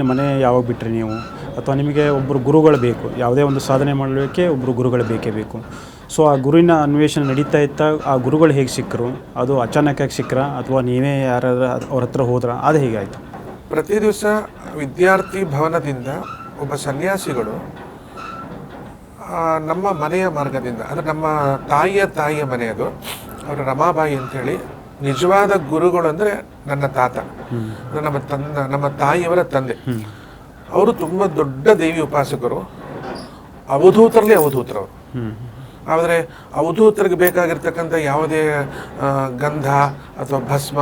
ನಿಮ್ಮ ಮನೆ ಯಾವಾಗ ಬಿಟ್ಟರೆ ನೀವು? ಅಥವಾ ನಿಮಗೆ ಒಬ್ಬರು ಗುರುಗಳು ಬೇಕು, ಯಾವುದೇ ಒಂದು ಸಾಧನೆ ಮಾಡಲಿಕ್ಕೆ ಒಬ್ಬರು ಗುರುಗಳು ಬೇಕೇ ಬೇಕು. ಸೊ ಆ ಗುರುವಿನ ಅನ್ವೇಷಣೆ ನಡೀತಾ ಇತ್ತ, ಆ ಗುರುಗಳು ಹೇಗೆ ಸಿಕ್ಕರು? ಅದು ಅಚಾನಕ್ಕಾಗಿ ಸಿಕ್ಕರ? ಅಥವಾ ನೀವೇ ಯಾರು ಅವ್ರ ಹತ್ರ ಹೋದ್ರ? ಅದು ಹೇಗಾಯಿತು ಪ್ರತಿ ದಿವಸ ವಿದ್ಯಾರ್ಥಿ ಭವನದಿಂದ ಒಬ್ಬ ಸನ್ಯಾಸಿಗಳು ನಮ್ಮ ಮನೆಯ ಮಾರ್ಗದಿಂದ, ಅಂದರೆ ನಮ್ಮ ತಾಯಿಯ ತಾಯಿಯ ಮನೆ ಅದು, ಅವರು ರಮಾಬಾಯಿ ಅಂತೇಳಿ ನಿಜವಾದ ಗುರುಗಳು ಅಂದರೆ ನನ್ನ ತಾತ ನಮ್ಮ ತನ್ನ, ನಮ್ಮ ತಾಯಿಯವರ ತಂದೆ. ಅವರು ತುಂಬ ದೊಡ್ಡ ದೇವಿ ಉಪಾಸಕರು. ಅವಧೂತರಲ್ಲಿ ಅವಧೂತರವರು ಆದರೆ ಅವಧೂತರಿಗೆ ಬೇಕಾಗಿರ್ತಕ್ಕಂಥ ಯಾವುದೇ ಗಂಧ ಅಥವಾ ಭಸ್ಮ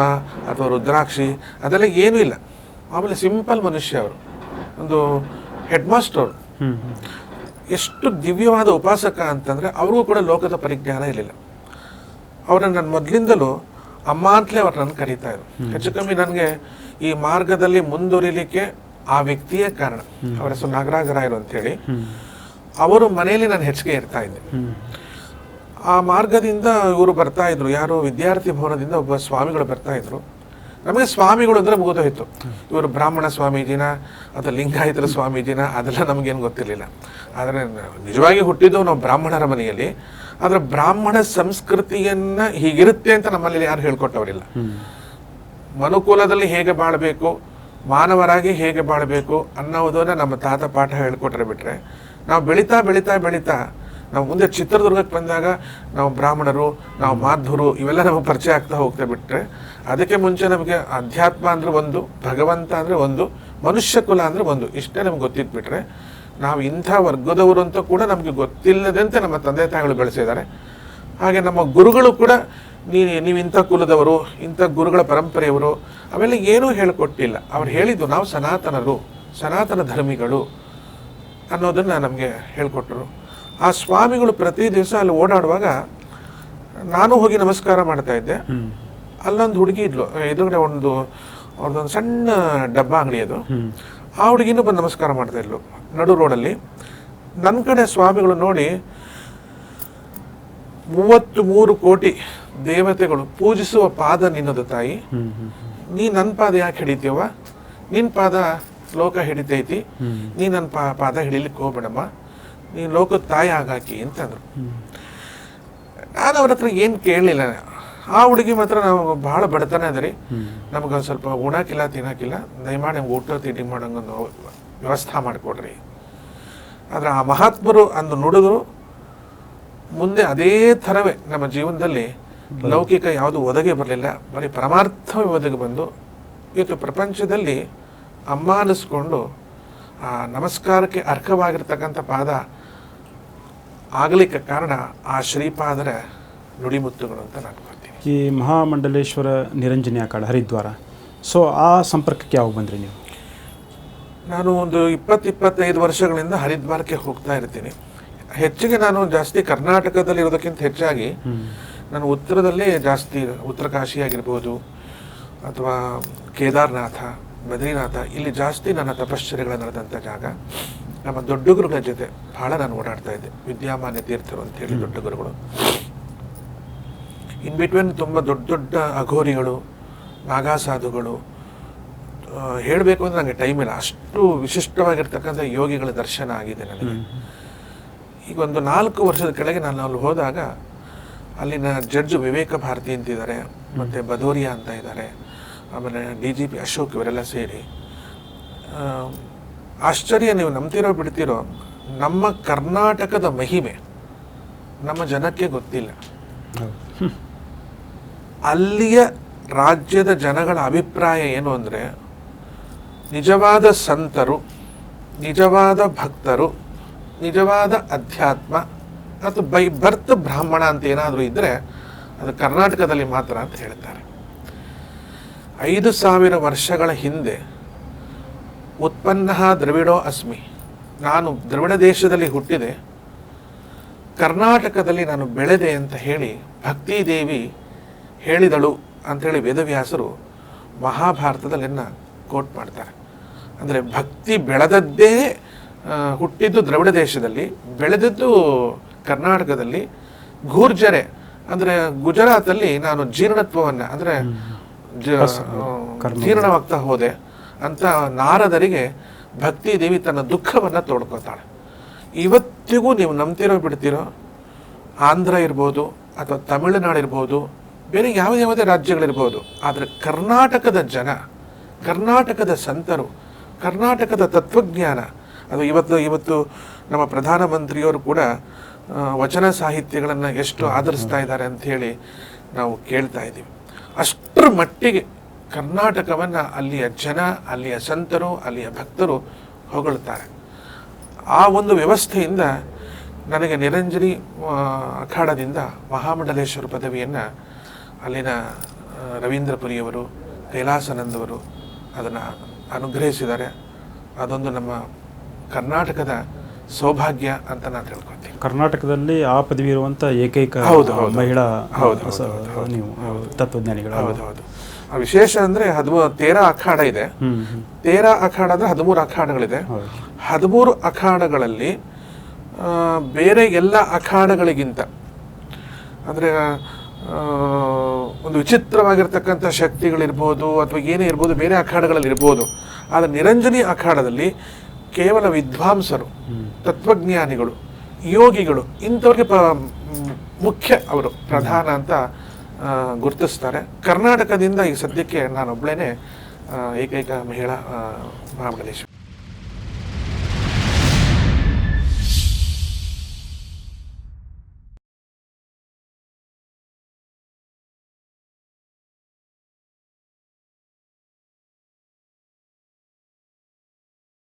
ಅಥವಾ ರುದ್ರಾಕ್ಷಿ ಅದೆಲ್ಲ ಏನೂ ಇಲ್ಲ. ಆಮೇಲೆ ಸಿಂಪಲ್ ಮನುಷ್ಯ ಅವರು. ಒಂದು ಹೆಡ್ ಮಾಸ್ಟರ್ ಎಷ್ಟು ದಿವ್ಯವಾದ ಉಪಾಸಕ ಅಂತಂದರೆ ಅವ್ರಿಗೂ ಕೂಡ ಲೋಕದ ಪರಿಜ್ಞಾನ ಇರಲಿಲ್ಲ ಅವರನ್ನು ನಾನು ಮೊದಲಿಂದಲೂ ಅಮ್ಮ ಅಂತಲೇ ಅವ್ರು ನನ್ನ ಕರೀತಾ ಇದ್ರು. ಹೆಚ್ಚು ಕಮ್ಮಿ ನನಗೆ ಈ ಮಾರ್ಗದಲ್ಲಿ ಮುಂದುವರಿಲಿಕ್ಕೆ ಆ ವ್ಯಕ್ತಿಯೇ ಕಾರಣ. ಅವರ ಹೆಸರು ನಾಗರಾಜರಾಯರು ಅಂತೇಳಿ. ಅವರು ಮನೆಯಲ್ಲಿ ನಾನು ಹೆಚ್ಚಿಗೆ ಇರ್ತಾ ಇದ್ದೆ. ಆ ಮಾರ್ಗದಿಂದ ಇವರು ಬರ್ತಾ ಇದ್ರು. ಯಾರು ವಿದ್ಯಾರ್ಥಿ ಭವನದಿಂದ ಒಬ್ಬ ಸ್ವಾಮಿಗಳು ಬರ್ತಾ ಇದ್ರು. ನಮಗೆ ಸ್ವಾಮಿಗಳು ಅಂದ್ರೆ ಮುಗಿದೋಯ್ತು ಇವರು ಬ್ರಾಹ್ಮಣ ಸ್ವಾಮೀಜಿನ ಅಥವಾ ಲಿಂಗಾಯತರ ಸ್ವಾಮೀಜಿನ ಅದೆಲ್ಲ ನಮಗೇನು ಗೊತ್ತಿರಲಿಲ್ಲ. ಆದರೆ ನಿಜವಾಗಿ ಹುಟ್ಟಿದ್ದು ನಾವು ಬ್ರಾಹ್ಮಣರ ಮನೆಯಲ್ಲಿ. ಆದರೆ ಬ್ರಾಹ್ಮಣ ಸಂಸ್ಕೃತಿಯನ್ನ ಹೀಗಿರುತ್ತೆ ಅಂತ ನಮ್ಮಲ್ಲಿ ಯಾರು ಹೇಳ್ಕೊಟ್ಟವರಿಲ್ಲ. ಮನುಕುಲದಲ್ಲಿ ಹೇಗೆ ಬಾಳಬೇಕು, ಮಾನವರಾಗಿ ಹೇಗೆ ಬಾಳಬೇಕು ಅನ್ನೋದನ್ನ ನಮ್ಮ ತಾತ ಪಾಠ ಹೇಳ್ಕೊಟ್ರೆ ಬಿಟ್ಟರೆ ನಾವು ಬೆಳೀತಾ ಬೆಳೀತಾ ಬೆಳೀತಾ ನಾವು ಮುಂದೆ ಚಿತ್ರದುರ್ಗಕ್ಕೆ ಬಂದಾಗ ನಾವು ಬ್ರಾಹ್ಮಣರು, ನಾವು ಮಾಧುರು, ಇವೆಲ್ಲ ನಮಗೆ ಪರಿಚಯ ಆಗ್ತಾ ಹೋಗ್ತಾ ಬಿಟ್ಟರೆ ಅದಕ್ಕೆ ಮುಂಚೆ ನಮಗೆ ಅಧ್ಯಾತ್ಮ ಅಂದರೆ ಒಂದು, ಭಗವಂತ ಅಂದರೆ ಒಂದು, ಮನುಷ್ಯ ಕುಲ ಅಂದರೆ ಒಂದು ಇಷ್ಟೇ ನಮ್ಗೆ ಗೊತ್ತಿತ್ತು ಬಿಟ್ರೆ ನಾವು ಇಂಥ ವರ್ಗದವರು ಅಂತ ಕೂಡ ನಮಗೆ ಗೊತ್ತಿಲ್ಲದಂತೆ ನಮ್ಮ ತಂದೆ ತಾಯಿಗಳು ಬೆಳೆಸಿದ್ದಾರೆ. ಹಾಗೆ ನಮ್ಮ ಗುರುಗಳು ಕೂಡ ನೀ, ನೀವು ಇಂಥ ಕುಲದವರು, ಇಂಥ ಗುರುಗಳ ಪರಂಪರೆಯವರು ಆಮೇಲೆ ಏನೂ ಹೇಳಿಕೊಟ್ಟಿಲ್ಲ. ಅವ್ರು ಹೇಳಿದ್ದು ನಾವು ಸನಾತನರು, ಸನಾತನ ಧರ್ಮಿಗಳು ಅನ್ನೋದನ್ನು ನಮಗೆ ಹೇಳಿಕೊಟ್ರು. ಆ ಸ್ವಾಮಿಗಳು ಪ್ರತಿ ದಿವಸ ಅಲ್ಲಿ ಓಡಾಡುವಾಗ ನಾನು ಹೋಗಿ ನಮಸ್ಕಾರ ಮಾಡ್ತಾ ಇದ್ದೆ. ಅಲ್ಲೊಂದು ಹುಡುಗಿ ಇದ್ಲು. ಎದುರುಗಡೆ ಒಂದು ಅವ್ರದ್ದೊಂದು ಸಣ್ಣ ಡಬ್ಬ ಅಂಗಡಿ ಅದು. ಆ ಹುಡುಗಿನೂ ಬಂದು ನಮಸ್ಕಾರ ಮಾಡ್ತಾ ಇದ್ಲು. ನಡು ರೋಡಲ್ಲಿ ನನ್ನ ಕಡೆ ಸ್ವಾಮಿಗಳು ನೋಡಿ ಮೂವತ್ತು ಮೂರು ಕೋಟಿ ದೇವತೆಗಳು ಪೂಜಿಸುವ ಪಾದ ನಿನ್ನದು ತಾಯಿ. ನೀ ನನ್ನ ಪಾದ ಯಾಕೆ ಹಿಡಿತೀವ ನಿನ್ನ ಪಾದ ಲೋಕ ಹಿಡಿತೈತಿ. ನೀ ನನ್ನ ಪಾ ಪಾದ ಹಿಡಿಲಿಕ್ಕೆ ಹೋಗ್ಬೇಡಮ್ಮ. ನೀ ಲೋಕದ ತಾಯಿ ಆಗಾಕಿ ಅಂತಂದ್ರು. ನಾನು ಅವ್ರ ಹತ್ರ ಏನು ಕೇಳಲಿಲ್ಲ ಆ ಹುಡುಗಿ ಮಾತ್ರ ನಾವು ಭಾಳ ಬಡತನ ಅದರಿ ನಮ್ಗೆ ಸ್ವಲ್ಪ ಉಣಕ್ಕಿಲ್ಲ ತಿನ್ನಕ್ಕಿಲ್ಲ ದಯಮಾಡಿ ನಮ್ಗೆ ಊಟ ತಿಂಡಿ ಮಾಡೋಂಗೊಂದು ವ್ಯವಸ್ಥೆ ಮಾಡಿಕೊಡ್ರಿ. ಆದರೆ ಆ ಮಹಾತ್ಮರು ಅಂದು ನುಡಿದ್ರು. ಮುಂದೆ ಅದೇ ಥರವೇ ನಮ್ಮ ಜೀವನದಲ್ಲಿ ಲೌಕಿಕ ಯಾವುದು ಒದಗಿ ಬರಲಿಲ್ಲ. ಬರೀ ಪರಮಾರ್ಥವೇ ಒದಗಿ ಬಂದು ಇವತ್ತು ಪ್ರಪಂಚದಲ್ಲಿ ಅಮ್ಮ ಅನ್ನಿಸ್ಕೊಂಡು ಆ ನಮಸ್ಕಾರಕ್ಕೆ ಅರ್ಹವಾಗಿರ್ತಕ್ಕಂಥ ಪಾದ ಆಗಲಿಕ್ಕೆ ಕಾರಣ ಆ ಶ್ರೀಪಾದರ ನುಡಿಮುತ್ತುಗಳು ಅಂತ ನಾನು ಕೊಡ್ತೀನಿ. ಈ ಮಹಾಮಂಡಲೇಶ್ವರ ನಿರಂಜನಿ ಅಖಾಡ ಹರಿದ್ವಾರ. ಸೊ ಆ ಸಂಪರ್ಕಕ್ಕೆ ಯಾವಾಗ ಬಂದ್ರಿ ನೀವು? ನಾನು ಒಂದು ಇಪ್ಪತ್ತು ಇಪ್ಪತ್ತೈದು ವರ್ಷಗಳಿಂದ ಹರಿದ್ವಾರಕ್ಕೆ ಹೋಗ್ತಾ ಇರ್ತೀನಿ. ಹೆಚ್ಚಿಗೆ ನಾನು ಜಾಸ್ತಿ ಕರ್ನಾಟಕದಲ್ಲಿ ಇರೋದಕ್ಕಿಂತ ಹೆಚ್ಚಾಗಿ ನಾನು ಉತ್ತರದಲ್ಲೇ ಜಾಸ್ತಿ ಉತ್ತರ ಕಾಶಿ ಆಗಿರ್ಬೋದು ಅಥವಾ ಕೇದಾರ್ನಾಥ ಬದ್ರಿನಾಥ ಇಲ್ಲಿ ಜಾಸ್ತಿ ನನ್ನ ತಪಶ್ಚರ್ಯಗಳು ನಡೆದಂಥ ಜಾಗ ನಮ್ಮ ದೊಡ್ಡ ಗುರುಗಳ ಜೊತೆ ಬಹಳ ನಾನು ಓಡಾಡ್ತಾ ಇದ್ದೆ. ವಿದ್ಯಾಮಾನ್ಯ ತೀರ್ಥರು ಅಂತೇಳಿ ದೊಡ್ಡ ಗುರುಗಳು. ಇನ್ ಬಿಟ್ವೀನ್ ತುಂಬ ದೊಡ್ಡ ದೊಡ್ಡ ಅಘೋರಿಗಳು ನಾಗಾಸಾಧುಗಳು ಹೇಳಬೇಕು ಅಂದರೆ ನನಗೆ ಟೈಮ್ ಇಲ್ಲ. ಅಷ್ಟು ವಿಶಿಷ್ಟವಾಗಿರ್ತಕ್ಕಂಥ ಯೋಗಿಗಳ ದರ್ಶನ ಆಗಿದೆ ನನಗೆ. ಈಗ ಒಂದು ನಾಲ್ಕು ವರ್ಷದ ಕೆಳಗೆ ನಾನು ಅಲ್ಲಿ ಹೋದಾಗ ಅಲ್ಲಿನ ಜಡ್ಜ್ ವಿವೇಕ ಭಾರತಿ ಅಂತಿದ್ದಾರೆ ಮತ್ತು ಬದೋರಿಯಾ ಅಂತ ಇದ್ದಾರೆ. ಆಮೇಲೆ ಡಿ ಜಿ ಪಿ ಅಶೋಕ್ ಇವರೆಲ್ಲ ಸೇರಿ ಆಶ್ಚರ್ಯ ನೀವು ನಂಬ್ತಿರೋ ಬಿಡ್ತಿರೋ ನಮ್ಮ ಕರ್ನಾಟಕದ ಮಹಿಮೆ ನಮ್ಮ ಜನಕ್ಕೆ ಗೊತ್ತಿಲ್ಲ. ಅಲ್ಲಿಯ ರಾಜ್ಯದ ಜನಗಳ ಅಭಿಪ್ರಾಯ ಏನು ಅಂದರೆ, ನಿಜವಾದ ಸಂತರು, ನಿಜವಾದ ಭಕ್ತರು, ನಿಜವಾದ ಅಧ್ಯಾತ್ಮ ಅಥವಾ ಬೈ ಬರ್ತ್ ಬ್ರಾಹ್ಮಣ ಅಂತ ಏನಾದರೂ ಇದ್ದರೆ ಅದು ಕರ್ನಾಟಕದಲ್ಲಿ ಮಾತ್ರ ಅಂತ ಹೇಳ್ತಾರೆ. ಐದು ಸಾವಿರ ವರ್ಷಗಳ ಹಿಂದೆ ಉತ್ಪನ್ನ ದ್ರವಿಡೋ ಅಸ್ಮಿ. ನಾನು ದ್ರವಿಡ ದೇಶದಲ್ಲಿ ಹುಟ್ಟಿದೆ. ಕರ್ನಾಟಕದಲ್ಲಿ ನಾನು ಬೆಳೆದೆ ಅಂತ ಹೇಳಿ ಭಕ್ತಿ ದೇವಿ ಹೇಳಿದಳು ಅಂಥೇಳಿ ವೇದವ್ಯಾಸರು ಮಹಾಭಾರತದಲ್ಲಿನ ಕೋಟ್ ಮಾಡ್ತಾರೆ. ಅಂದರೆ ಭಕ್ತಿ ಬೆಳೆದದ್ದೇ ಹುಟ್ಟಿದ್ದು ದ್ರವಿಡ ದೇಶದಲ್ಲಿ, ಬೆಳೆದದ್ದು ಕರ್ನಾಟಕದಲ್ಲಿ. ಗೂರ್ಜರೆ ಅಂದರೆ ಗುಜರಾತಲ್ಲಿ ನಾನು ಜೀರ್ಣತ್ವವನ್ನು ಅಂದರೆ. ಜೀರ್ಣವಾಗ್ತಾ ಹೋದೆ ಅಂತ ನಾರದರಿಗೆ ಭಕ್ತಿ ದೇವಿ ತನ್ನ ದುಃಖವನ್ನು ತೋಡ್ಕೋತಾಳೆ. ಇವತ್ತಿಗೂ ನೀವು ನಂಬ್ತಿರೋ ಬಿಡ್ತಿರೋ? ಆಂಧ್ರ ಇರ್ಬೋದು ಅಥವಾ ತಮಿಳುನಾಡು ಇರ್ಬೋದು ಬೇರೆ ಯಾವ ಯಾವುದೇ ರಾಜ್ಯಗಳಿರ್ಬೋದು ಆದರೆ ಕರ್ನಾಟಕದ ಜನ ಕರ್ನಾಟಕದ ಸಂತರು ಕರ್ನಾಟಕದ ತತ್ವಜ್ಞಾನ ಅದು ಇವತ್ತು ಇವತ್ತು ನಮ್ಮ ಪ್ರಧಾನಮಂತ್ರಿಯವರು ಕೂಡ ವಚನ ಸಾಹಿತ್ಯಗಳನ್ನು ಎಷ್ಟು ಆಧರಿಸ್ತಾ ಇದ್ದಾರೆ ಅಂತ ಹೇಳಿ ನಾವು ಕೇಳ್ತಾ ಇದ್ದೀವಿ. ಅಷ್ಟರ ಮಟ್ಟಿಗೆ ಕರ್ನಾಟಕವನ್ನು ಅಲ್ಲಿಯ ಜನ, ಅಲ್ಲಿಯ ಸಂತರು, ಅಲ್ಲಿಯ ಭಕ್ತರು ಹೊಗಳುತ್ತಾರೆ ಆ ಒಂದು ವ್ಯವಸ್ಥೆಯಿಂದ ನನಗೆ ನಿರಂಜನಿ ಅಖಾಡದಿಂದ ಮಹಾಮಂಡಲೇಶ್ವರ ಪದವಿಯನ್ನು ಅಲ್ಲಿನ ರವೀಂದ್ರಪುರಿಯವರು ಕೈಲಾಸನಂದವರು ಅದನ್ನು ಅನುಗ್ರಹಿಸಿದ್ದಾರೆ. ಅದೊಂದು ನಮ್ಮ ಕರ್ನಾಟಕದ ಸೌಭಾಗ್ಯ ಅಂತ ನಾನು ತಿಳ್ಕೊತೀನಿ ಕರ್ನಾಟಕದಲ್ಲಿ ಆ ಪದವಿ ಇರುವಂಥ ಏಕೈಕ. ಮಹಿಳಾ. ನೀವು ತತ್ವಜ್ಞಾನಿಗಳು ಹೌದು ಹೌದು ಆ ವಿಶೇಷ ಅಂದ್ರೆ ಹದಿಮೂ ತೇರಾ ಅಖಾಡ ಇದೆ. ತೇರಾ ಅಖಾಡ ಅಂದ್ರೆ ಹದಿಮೂರು ಅಖಾಡಗಳಿದೆ ಹೌದು ಹದಿಮೂರು ಅಖಾಡಗಳಲ್ಲಿ ಬೇರೆ ಎಲ್ಲ ಅಖಾಡಗಳಿಗಿಂತ ಅಂದರೆ ಒಂದು ವಿಚಿತ್ರವಾಗಿರ್ತಕ್ಕಂಥ ಶಕ್ತಿಗಳಿರ್ಬೋದು ಅಥವಾ ಏನೇ ಇರ್ಬೋದು ಬೇರೆ ಅಖಾಡಗಳಲ್ಲಿ ಇರ್ಬೋದು ಆದರೆ ನಿರಂಜನಿ ಅಖಾಡದಲ್ಲಿ ಕೇವಲ ವಿದ್ವಾಂಸರು ತತ್ವಜ್ಞಾನಿಗಳು ಯೋಗಿಗಳು ಇಂಥವ್ರಿಗೆ ಪ ಮುಖ್ಯ ಅವರು ಪ್ರಧಾನ ಅಂತ ಗುರುತಿಸ್ತಾರೆ. ಕರ್ನಾಟಕದಿಂದ ಈ ಸದ್ಯಕ್ಕೆ ನಾನೊಬ್ಬಳೇ ಏಕೈಕ ಮಹಿಳಾ ಮಹಾಬಲೇಶ್ವರಿ.